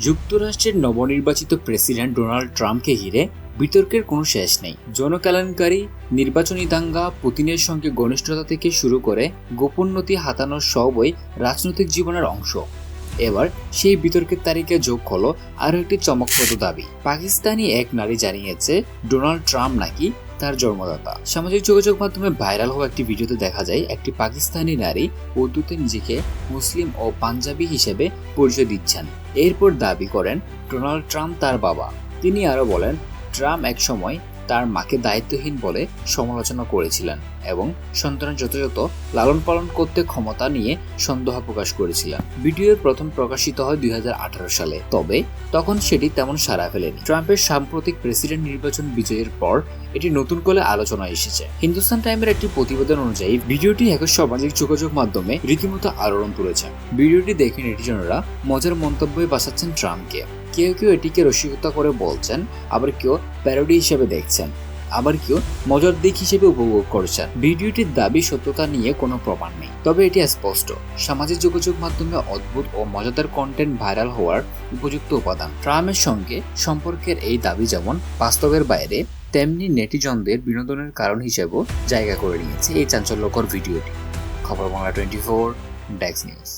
যুক্তরাষ্ট্রের নবনির্বাচিত president Donald ট্রাম্পকে ঘিরে বিতর্কের কোনো শেষ নেই। জনকেলেঙ্কারি নির্বাচনী দাঙ্গা পুতিনের সঙ্গে ঘনিষ্ঠতা থেকে শুরু করে গোপোন্নতি হাতানোর সবই রাজনৈতিক জীবনের অংশ। এবার সেই বিতর্কের তারিখে যোগ হলো আরও একটি চমকপ্রদ দাবি। পাকিস্তানি এক নারী জানিয়েছে, ডোনাল্ড ট্রাম্প নাকি তার জন্মদাতা। সামাজিক যোগাযোগ মাধ্যমে ভাইরাল হওয়া একটি ভিডিওতে দেখা যায়, একটি পাকিস্তানি নারী উর্দুতে নিজেকে মুসলিম ও পাঞ্জাবি হিসেবে পরিচয় দিচ্ছেন। এরপর দাবি করেন, ডোনাল্ড ট্রাম্প তার বাবা। তিনি আরও বলেন, ট্রাম্প একসময় তার মাকে দায়িত্বহীন বলে সমালোচনা করেছিলেন এবং সন্তানের যথাযথ লালন পালন করতে ক্ষমতা নিয়ে সন্দেহ প্রকাশ করেছিলেন। ভিডিওর প্রথম প্রকাশিত হয় দু হাজার আঠারো সালে, তবে তখন সেটি তেমন সাড়া ফেলেনি। ট্রাম্পের সাম্প্রতিক প্রেসিডেন্ট নির্বাচন বিজয়ের পর এটি নতুন করে আলোচনায় এসেছে। হিন্দুস্তান টাইমের একটি প্রতিবেদন অনুযায়ী, ভিডিওটি এখন সামাজিক যোগাযোগ মাধ্যমে রীতিমতো আলোড়ন তুলেছে। ভিডিওটি দেখে নেটিজনরা মজার মন্তব্যে বাসাচ্ছেন ট্রাম্পকে। কেউ কেউ এটিকে রসিকতা করে বলছেন, আবার কেউ প্যারোডি হিসেবে দেখছেন, আবার কেউ মজার দিক হিসেবে উপভোগ করছেন। ভিডিওটির দাবি, সত্যতা নিয়ে কোনো প্রমাণ নেই। তবে এটি স্পষ্ট, সামাজিক যোগাযোগ মাধ্যমে অদ্ভুত ও মজাদার কন্টেন্ট ভাইরাল হওয়ার উপযুক্ত উপাদান। ট্রাম্পের সঙ্গে সম্পর্কের এই দাবি যেমন বাস্তবের বাইরে, তেমনি নেটিজনদের বিনোদনের কারণ হিসেবেও জায়গা করে নিয়েছে এই চাঞ্চল্যকর ভিডিওটি। খবর বাংলা টোয়েন্টি ফোর ডেক্স নিউজ